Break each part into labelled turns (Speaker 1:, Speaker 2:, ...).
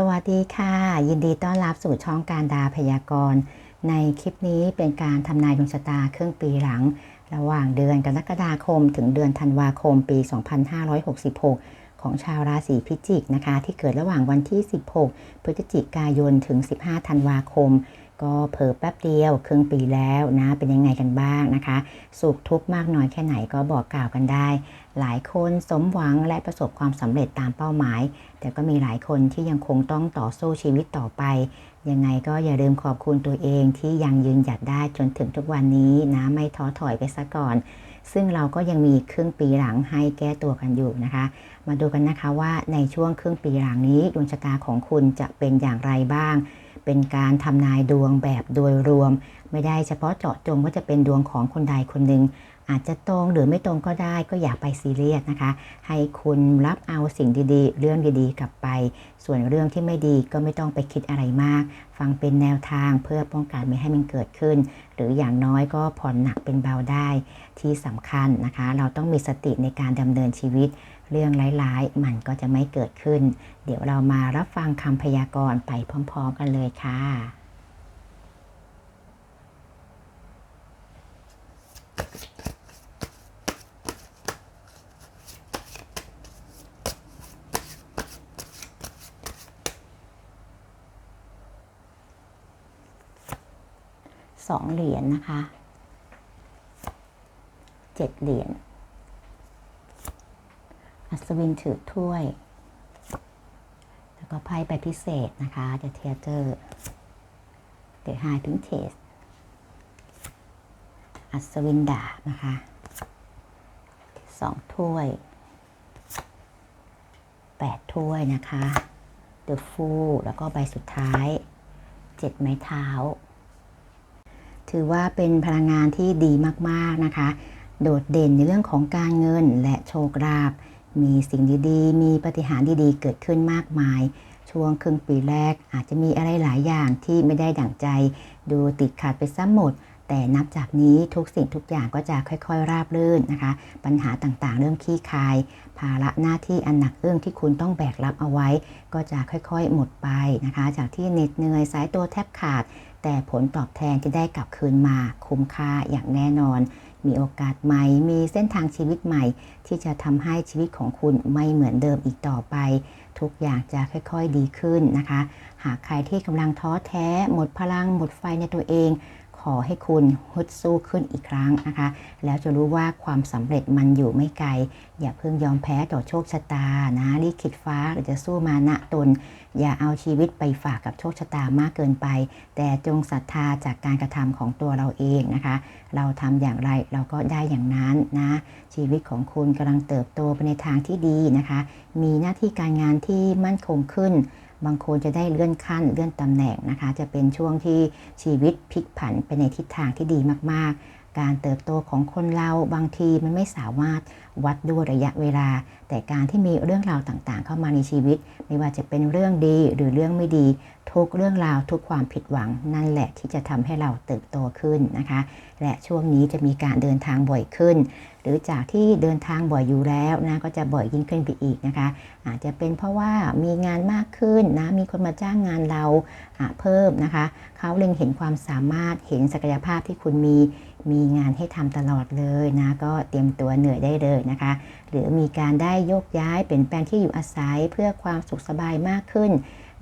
Speaker 1: สวัสดีค่ะ ยินดีต้อนรับสู่ช่องการดาพยากรณ์ ในคลิปนี้เป็นการทำนายดวงชะตาครึ่งปีหลัง ระหว่างเดือนกรกฎาคม ถึงเดือนธันวาคมปี 2566 ของชาวราศีพิจิกนะคะ ที่เกิดระหว่างวันที่ 16 พฤศจิกายนถึง 15 ธันวาคม ก็เผลอแป๊บเดียวครึ่งปีแล้วนะเป็นยังไงกันบ้างนะคะ สุขทุกข์มากน้อยแค่ไหนก็บอกกล่าวกันได้ หลายคนสมหวังและประสบความสำเร็จตามเป้าหมาย แต่ก็มีหลายคนที่ยังคงต้องต่อสู้ชีวิตต่อไป ยังไงก็อย่าลืมขอบคุณตัวเองที่ยังยืนหยัดได้จนถึงทุกวันนี้นะไม่ท้อถอยไปซะก่อน ซึ่งเราก็ยังมีครึ่งปีหลังให้แก้ตัวกันอยู่นะคะ มาดูกันนะคะว่าในช่วงครึ่งปีหลังนี้ดวงชะตาของคุณจะเป็นอย่างไรบ้าง เป็นการทำนายดวงแบบโดยรวม ไม่ได้เฉพาะเจาะจงว่าจะเป็นดวงของคนใดคนหนึ่งอาจจะตรงหรือไม่ตรงก็ได้ก็อย่าไปซีเรียสนะคะ ให้คุณรับเอาสิ่งดีๆ เรื่องดีๆ กลับไป ส่วนเรื่องที่ไม่ดีก็ไม่ต้องไปคิดอะไรมาก ฟังเป็นแนวทางเพื่อป้องกันไม่ให้มันเกิดขึ้น หรืออย่างน้อยก็ผ่อนหนักเป็นเบาได้ที่สำคัญนะคะ เราต้องมีสติในการดำเนินชีวิต เรื่องร้ายๆ มันก็จะไม่เกิดขึ้น เดี๋ยวเรามารับฟังคำพยากรณ์ไปพร้อมๆกันเลยค่ะสองเหรียญนะคะเจ็ดเหรียญ อัศวินถือถ้วย แล้วก็ไพ่ใบพิเศษนะคะ The Theater The High Princess อัศวินดาบนะคะสองถ้วยแปดถ้วยนะคะ The Fool แล้วก็ใบสุดท้ายเจ็ดไม้เท้า ถือว่าเป็นพลังงานที่ดีมาก ๆ นะคะ โดดเด่นในเรื่องของการเงินและโชคลาภ มีสิ่งดีๆ มีปฏิหารดีๆ เกิดขึ้นมากมาย ช่วงครึ่งปีแรกอาจจะมีอะไรหลายอย่างที่ไม่ได้ดั่งใจ ดูติดขัดไปซะหมด แต่นับจากนี้ทุกสิ่งทุกอย่างก็จะค่อยๆ ราบรื่นนะคะ ปัญหาต่างๆ เริ่มคลี่คลาย ภาระหน้าที่อันหนักอึ้งที่คุณต้องแบกรับเอาไว้ ก็จะค่อยๆ หมดไปนะคะ จากที่เหน็ดเหนื่อยสายตัวแทบขาด แต่ผลตอบแทนจะได้กลับคืนมาคุ้มค่าอย่างแน่นอน มีโอกาสใหม่ มีเส้นทางชีวิตใหม่ ที่จะทำให้ชีวิตของคุณไม่เหมือนเดิมอีกต่อไป ทุกอย่างจะค่อยๆดีขึ้นนะคะ หากใครที่กำลังท้อแท้ หมดพลังหมดไฟในตัวเอง อให้คุณฮึดสู้ขึ้นอีกครั้งนะคะ แล้วจะรู้ว่าความสำเร็จมันอยู่ไม่ไกล อย่าเพิ่งยอมแพ้ต่อโชคชะตานะลิขิตฟ้าหรือจะสู้มานะตน อย่าเอาชีวิตไปฝากกับโชคชะตามากเกินไป แต่จงศรัทธาจากการกระทำของตัวเราเองนะคะ เราทำอย่างไรเราก็ได้อย่างนั้นนะ ชีวิตของคุณกำลังเติบโตไปในทางที่ดีนะคะ มีหน้าที่การงานที่มั่นคงขึ้น บางคนจะได้เลื่อนขั้นเลื่อนตำแหน่งนะคะ จะเป็นช่วงที่ชีวิตพลิกผันไปในทิศทางที่ดีมากๆ การเติบโตของคนเราบางทีมันไม่สามารถวัดด้วยระยะเวลา แต่การที่มีเรื่องราวต่างๆ เข้ามาในชีวิต ไม่ว่าจะเป็นเรื่องดีหรือเรื่องไม่ดี ทุกเรื่องราวทุกความผิดหวังนั่นแหละที่จะทำให้เราเติบโตขึ้นนะคะ และช่วงนี้จะมีการเดินทางบ่อยขึ้น หรือจากที่เดินทางบ่อยอยู่แล้วนะก็จะบ่อยยิ่งขึ้นไปอีกนะคะ อาจจะเป็นเพราะว่ามีงานมากขึ้นนะมีคนมาจ้างงานเราเพิ่มนะคะ เขาเล็งเห็นความสามารถเห็นศักยภาพที่คุณมีมีงานให้ทำตลอดเลยนะก็เตรียมตัวเหนื่อยได้เลยนะคะ หรือมีการได้โยกย้ายเปลี่ยนแปลงที่อยู่อาศัยเพื่อความสุขสบายมากขึ้น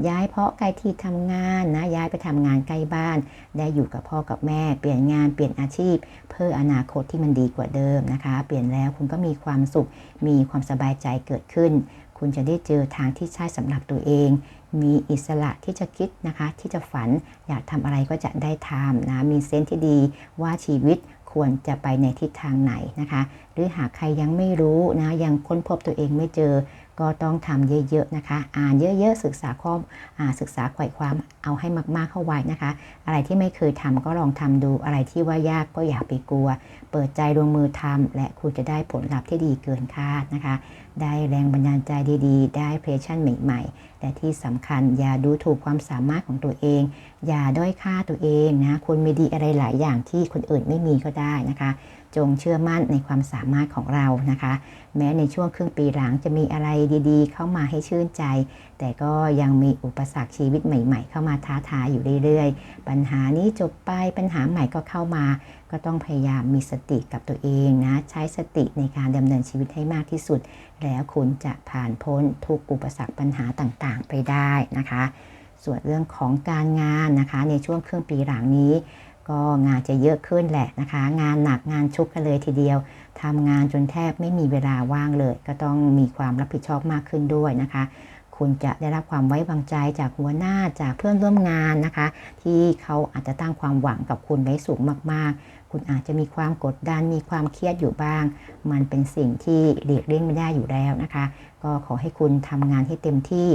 Speaker 1: ย้ายเพราะใกล้ที่ทำงานนะย้ายไปทำงานใกล้บ้าน ได้อยู่กับพ่อกับแม่เปลี่ยนงานเปลี่ยนอาชีพ เพื่ออนาคตที่มันดีกว่าเดิมนะคะ เปลี่ยนแล้วคุณก็มีความสุข มีความสบายใจเกิดขึ้น คุณจะได้เจอทางที่ใช่สำหรับตัวเองมีอิสระที่จะคิดนะคะ ที่จะฝันอยากทำอะไรก็จะได้ทำนะ มีเซนที่ดีว่าชีวิตควรจะไปในทิศทางไหนนะคะ หรือหากใครยังไม่รู้นะยังค้นพบตัวเองไม่เจอ ก็ต้องทำเยอะๆนะคะ อ่านเยอะๆศึกษาข้ออ่าศึกษาไขว่ความเอาให้มากๆเข้าไว้นะคะ อะไรที่ไม่เคยทำก็ลองทำดูอะไรที่ว่ายากก็อย่าไปกลัว เปิดใจลงมือทำและคุณจะได้ผลลัพธ์ที่ดีเกินคาดนะคะ ได้แรงบันดาลใจดีๆ ได้เพลชั่นใหม่ๆและที่สำคัญอย่าดูถูกความสามารถของตัวเอง อย่าด้อยค่าตัวเองนะคุณมีดีอะไรหลายอย่างที่คนอื่นไม่มีก็ได้นะคะ จงเชื่อมั่นในความสามารถของเรานะคะ แม้ในช่วงครึ่งปีหลังจะมีอะไรดีๆ เข้ามาให้ชื่นใจ แต่ก็ยังมีอุปสรรคชีวิตใหม่ ๆ เข้ามาท้าทายอยู่เรื่อยๆ ปัญหานี้จบไปปัญหาใหม่ก็เข้ามา ก็ต้องพยายามมีสติกับตัวเองนะใช้สติในการดำเนินชีวิตให้มากที่สุด แล้วคุณจะผ่านพ้นทุกอุปสรรคปัญหาต่างๆ ไปได้นะคะ ส่วนเรื่องของการงานนะคะ ในช่วงครึ่งปีหลังนี้ ก็งานจะเยอะขึ้นแหละนะคะ งานหนักงานชุกกันเลยทีเดียวทำงานจนแทบไม่มีเวลาว่างเลย ก็ต้องมีความรับผิดชอบมากขึ้นด้วยนะคะ คุณจะได้รับความไว้วางใจจากหัวหน้าจากเพื่อนร่วมงานนะคะ ที่เขาอาจจะตั้งความหวังกับคุณไว้สูงมากๆ คุณอาจจะมีความกดดันมีความเครียดอยู่บ้าง มันเป็นสิ่งที่หลีกเลี่ยงไม่ได้อยู่แล้วนะคะ ก็ขอให้คุณทำงานให้เต็มที่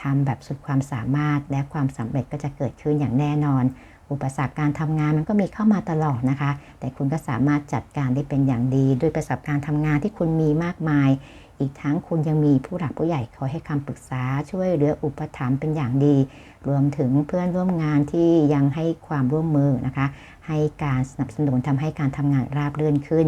Speaker 1: ทำแบบสุดความสามารถและความสำเร็จก็จะเกิดขึ้นอย่างแน่นอน อุปสรรคการทำงานมันก็มีเข้ามาตลอดนะคะ แต่คุณก็สามารถจัดการได้เป็นอย่างดี ด้วยประสบการณ์ทำงานที่คุณมีมากมาย อีกทั้งคุณยังมีผู้หลักผู้ใหญ่คอยให้คำปรึกษาช่วยเหลืออุปถัมภ์เป็นอย่างดี รวมถึงเพื่อนร่วมงานที่ยังให้ความร่วมมือนะคะ ให้การสนับสนุนทำให้การทำงานราบรื่นขึ้น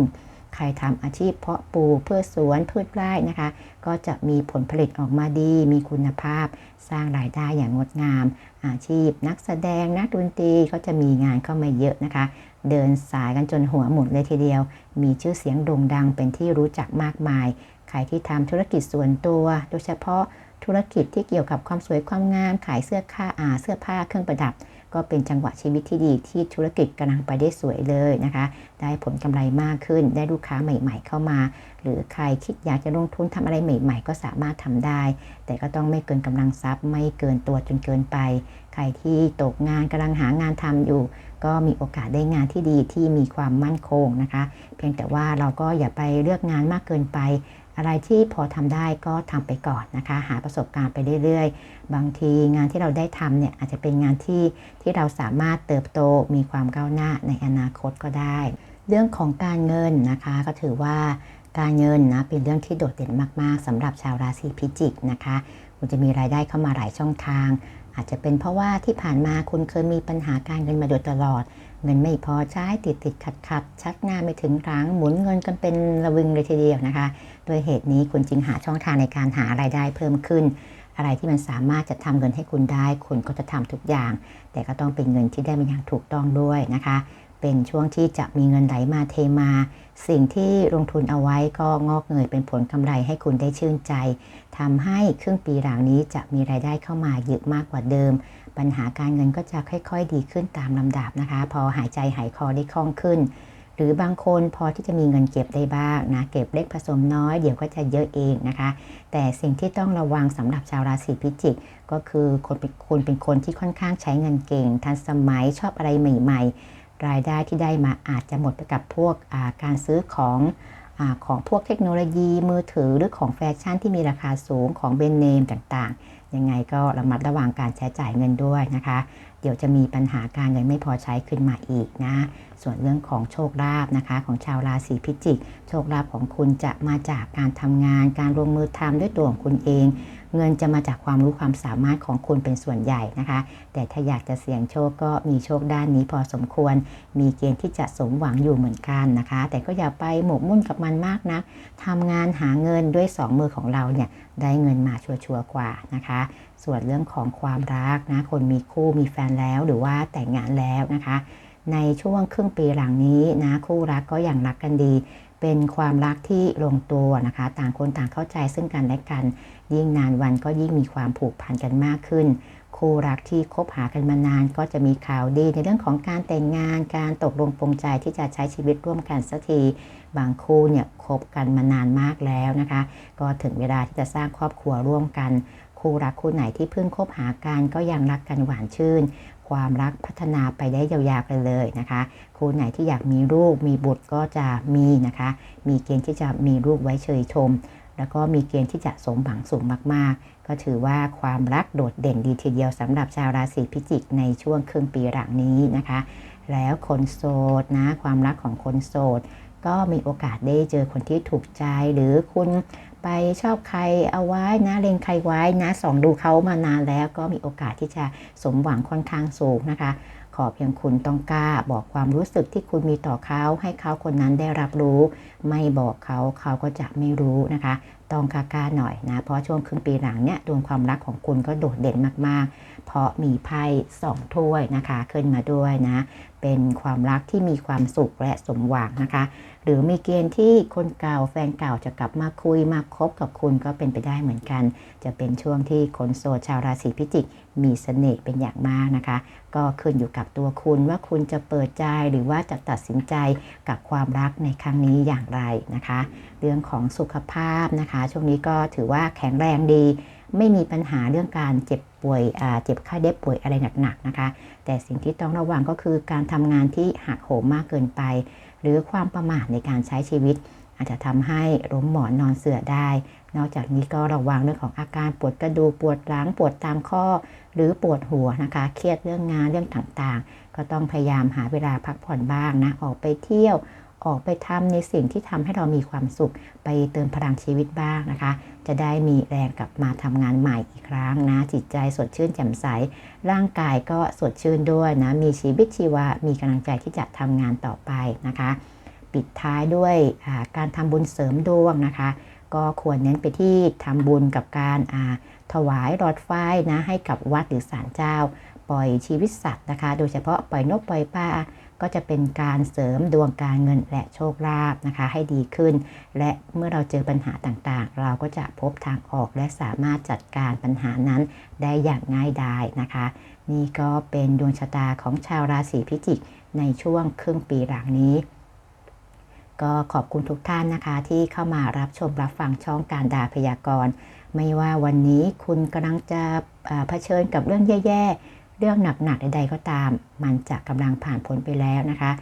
Speaker 1: ใครทำอาชีพเพาะปลูกพืชสวนพืชไร่นะคะ ก็จะมีผลผลิตออกมาดี มีคุณภาพ สร้างรายได้อย่างงดงาม อาชีพ นักแสดงนักดนตรีก็จะมีงานเข้ามาเยอะนะคะ เดินสายกันจนหัวหมุนเลยทีเดียว มีชื่อเสียงโด่งดังเป็นที่รู้จักมากมาย ใครที่ทำธุรกิจส่วนตัว โดยเฉพาะธุรกิจที่เกี่ยวกับความสวยความงาม ขายเสื้อผ้าอาเสื้อผ้าเครื่องประดับ ก็เป็นจังหวะชีวิตที่ดีที่ธุรกิจกำลังไปได้สวยเลยนะคะ ได้ผลกำไรมากขึ้น ได้ลูกค้าใหม่ ๆ เข้ามา หรือใครคิดอยากจะลงทุนทำอะไรใหม่ ๆ ก็สามารถทำได้ แต่ก็ต้องไม่เกินกำลังทรัพย์ ไม่เกินตัวจนเกินไป ใครที่ตกงานกำลังหางานทำอยู่ ก็มีโอกาสได้งานที่ดีที่มีความมั่นคงนะคะ เพียงแต่ว่าเราก็อย่าไปเลือกงานมากเกินไป อะไรที่พอทำได้ก็ทำไปก่อนนะคะ หาประสบการณ์ไปเรื่อยๆ บางทีงานที่เราได้ทำเนี่ยอาจจะเป็นงานที่ที่เราสามารถเติบโตมีความก้าวหน้าในอนาคตก็ได้ เรื่องของการเงินนะคะก็ถือว่าการเงินนะเป็นเรื่องที่โดดเด่นมากๆสำหรับชาวราศีพิจิกนะคะคุณจะมีรายได้เข้ามาหลายช่องทาง อาจจะเป็นเพราะว่าที่ผ่านมาคุณเคยมีปัญหาการเงินมาโดยตลอด เงินไม่พอใช้ติดติดขัดขัดชักหน้าไม่ถึงครั้งหมุนเงินกันเป็นระวิงเลยทีเดียวนะคะโดยเหตุนี้คุณจึงหาช่องทางในการหารายได้เพิ่มขึ้น อะไรที่มันสามารถจะทำเงินให้คุณได้ คุณก็จะทำทุกอย่าง แต่ก็ต้องเป็นเงินที่ได้มาอย่างถูกต้องด้วยนะคะ เป็นช่วงที่จะมีเงินไหลมาเทมา สิ่งที่ลงทุนเอาไว้ก็งอกเงยเป็นผลกำไรให้คุณได้ชื่นใจทำให้ครึ่งปีหลังนี้จะมีรายได้เข้ามาเยอะมากกว่าเดิม ปัญหาการเงินก็จะค่อย ๆ ดีขึ้นตามลำดับนะคะ พอหายใจหายคอได้คล่องขึ้น หรือบางคนพอที่จะมีเงินเก็บได้บ้างนะเก็บเล็กผสมน้อยเดี๋ยวก็จะเยอะเองนะคะ แต่สิ่งที่ต้องระวังสำหรับชาวราศีพิจิกก็คือคนเป็นคนเป็นคนที่ค่อนข้างใช้เงินเก่ง ทันสมัยชอบอะไรใหม่ ๆ รายได้ที่ได้มาอาจจะหมดไปกับพวกการซื้อของอของพวกเทคโนโลยีมือถือหรือของแฟชั่นที่มีราคาสูงของเบรนด์เนมต่างๆ ยังไงก็ระมัดระวังการใช้จ่ายเงินด้วยนะคะ เดี๋ยวจะมีปัญหาการเงินไม่พอใช้ขึ้นมาอีกนะ ส่วนเรื่องของโชคลาภนะคะ ของชาวราศีพิจิก โชคลาภของคุณจะมาจากการทำงาน การลงมือทำด้วยตัวของคุณเอง เงินจะมาจากความรู้ความสามารถของคุณเป็นส่วนใหญ่นะคะ แต่ถ้าอยากจะเสี่ยงโชคก็มีโชคด้านนี้พอสมควร มีเกณฑ์ที่จะสมหวังอยู่เหมือนกันนะคะ แต่ก็อย่าไปหมกมุ่นกับมันมากนะทำงานหาเงินด้วยสองมือของเราเนี่ยได้เงินมาชัวร์กว่านะคะ ส่วนเรื่องของความรักนะคนมีคู่มีแฟนแล้วหรือว่าแต่งงานแล้วนะคะ ในช่วงครึ่งปีหลังนี้นะคู่รักก็ยังรักกันดี เป็นความรักที่ลงตัวนะคะ ต่างคนต่างเข้าใจซึ่งกันและกัน ยิ่งนานวันก็ยิ่งมีความผูกพันกันมากขึ้น คู่รักที่คบหากันมานานก็จะมีข่าวดีในเรื่องของการแต่งงาน การตกลงปรงใจที่จะใช้ชีวิตร่วมกันสักทีบางคู่เนี่ยคบกันมานานมากแล้วนะคะ ก็ถึงเวลาที่จะสร้างครอบครัวร่วมกันคู่รักคู่ไหนที่เพิ่งคบหากันก็ยังรักกันหวานชื่น ความรักพัฒนาไปได้ยาวๆกันเลยนะคะคู่ไหนที่อยากมีลูกมีบุตรก็จะมีนะคะ มีเกณฑ์ที่จะมีลูกไว้เชยชม แล้วก็มีเกณฑ์ที่จะสมหวังสูงมากๆ ก็ถือว่าความรักโดดเด่นดีทีเดียวสำหรับชาวราศีพิจิกในช่วงครึ่งปีหลังนี้นะคะ แล้วคนโสดนะความรักของคนโสดก็มีโอกาสได้เจอคนที่ถูกใจหรือคุณ ไปชอบใครเอาไว้นะเล็งใครไว้นะส่องดูเขามานานแล้วก็มีโอกาสที่จะสมหวังค่อนข้างสูงนะคะ ขอเพียงคุณต้องกล้าบอกความรู้สึกที่คุณมีต่อเขาให้เขาคนนั้นได้รับรู้ ไม่บอกเขาเขาก็จะไม่รู้นะคะ ต้องกล้าๆหน่อยนะ เพราะช่วงครึ่งปีหลังเนี่ยดวงความรักของคุณก็โดดเด่นมากๆ เพราะมีไพ่สองถ้วยนะคะ ขึ้นมาด้วยนะ เป็นความรักที่มีความสุขและสมหวังนะคะ หรือมีเกณฑ์ที่คนเก่าแฟนเก่าจะกลับมาคุยมาคบกับคุณก็เป็นไปได้เหมือนกัน จะเป็นช่วงที่คนโสดชาวราศีพิจิก มีเสน่ห์เป็นอย่างมากนะคะ ก็ขึ้นอยู่กับตัวคุณว่าคุณจะเปิดใจหรือว่าจะตัดสินใจกับความรักในครั้งนี้อย่างไรนะคะ เรื่องของสุขภาพนะคะ ช่วงนี้ก็ถือว่าแข็งแรงดี ไม่มีปัญหาเรื่องการเจ็บ ป่วยเจ็บไข้ได้ป่วยอะไรหนักๆนะคะ แต่สิ่งที่ต้องระวังก็คือการทำงานที่หักโหมมากเกินไป หรือความประมาทในการใช้ชีวิต อาจจะทำให้ล้มหมอนนอนเสื่อได้ นอกจากนี้ก็ระวังเรื่องของอาการปวดกระดูกปวดหลังปวดตามข้อ หรือปวดหัวนะคะ เครียดเรื่องงานเรื่องต่างๆ ก็ต้องพยายามหาเวลาพักผ่อนบ้างนะออกไปเที่ยว ออกไปทำในสิ่งที่ทำให้เรามีความสุข ไปเติมพลังชีวิตบ้างนะคะ จะได้มีแรงกลับมาทำงานใหม่อีกครั้งนะ จิตใจสดชื่นแจ่มใส ร่างกายก็สดชื่นด้วยนะ มีชีวิตชีวา มีกำลังใจที่จะทำงานต่อไปนะคะ ปิดท้ายด้วยการทำบุญเสริมดวงนะคะ ก็ควรเน้นไปที่ทำบุญกับการถวายหลอดไฟนะให้กับวัดหรือศาลเจ้า ปล่อยชีวิตสัตว์นะคะ โดยเฉพาะปล่อยนกปล่อยปลา ก็จะเป็นการเสริมดวงการเงินและโชคลาภนะคะ ให้ดีขึ้น และเมื่อเราเจอปัญหาต่างๆ เราก็จะพบทางออกและสามารถจัดการปัญหานั้นได้อย่างง่ายดายนะคะ นี่ก็เป็นดวงชะตาของชาวราศีพิจิกในช่วงครึ่งปีหลังนี้ก็ขอบคุณทุกท่านนะคะ ที่เข้ามารับชมรับฟังช่องการดาพยากรณ์ ไม่ว่าวันนี้คุณกำลังจะเผชิญกับเรื่องแย่ๆ เรื่องหนักๆใดๆก็ตาม มันจะกำลังผ่านพ้นไปแล้วนะคะ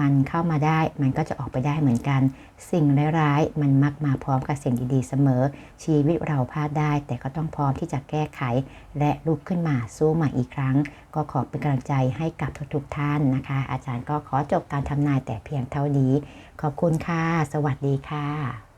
Speaker 1: มันเข้ามาได้มันก็จะออกไปได้เหมือนกัน สิ่งร้ายๆมันมักมาพร้อมกับสิ่งดีๆเสมอ ชีวิตเราพลาดได้ แต่ก็ต้องพร้อมที่จะแก้ไข และลุกขึ้นมาสู้ใหม่อีกครั้ง ก็ขอเป็นกำลังใจให้กับทุกๆท่านนะคะ อาจารย์ก็ขอจบการทำนายแต่เพียงเท่านี้ ขอบคุณค่ะ สวัสดีค่ะ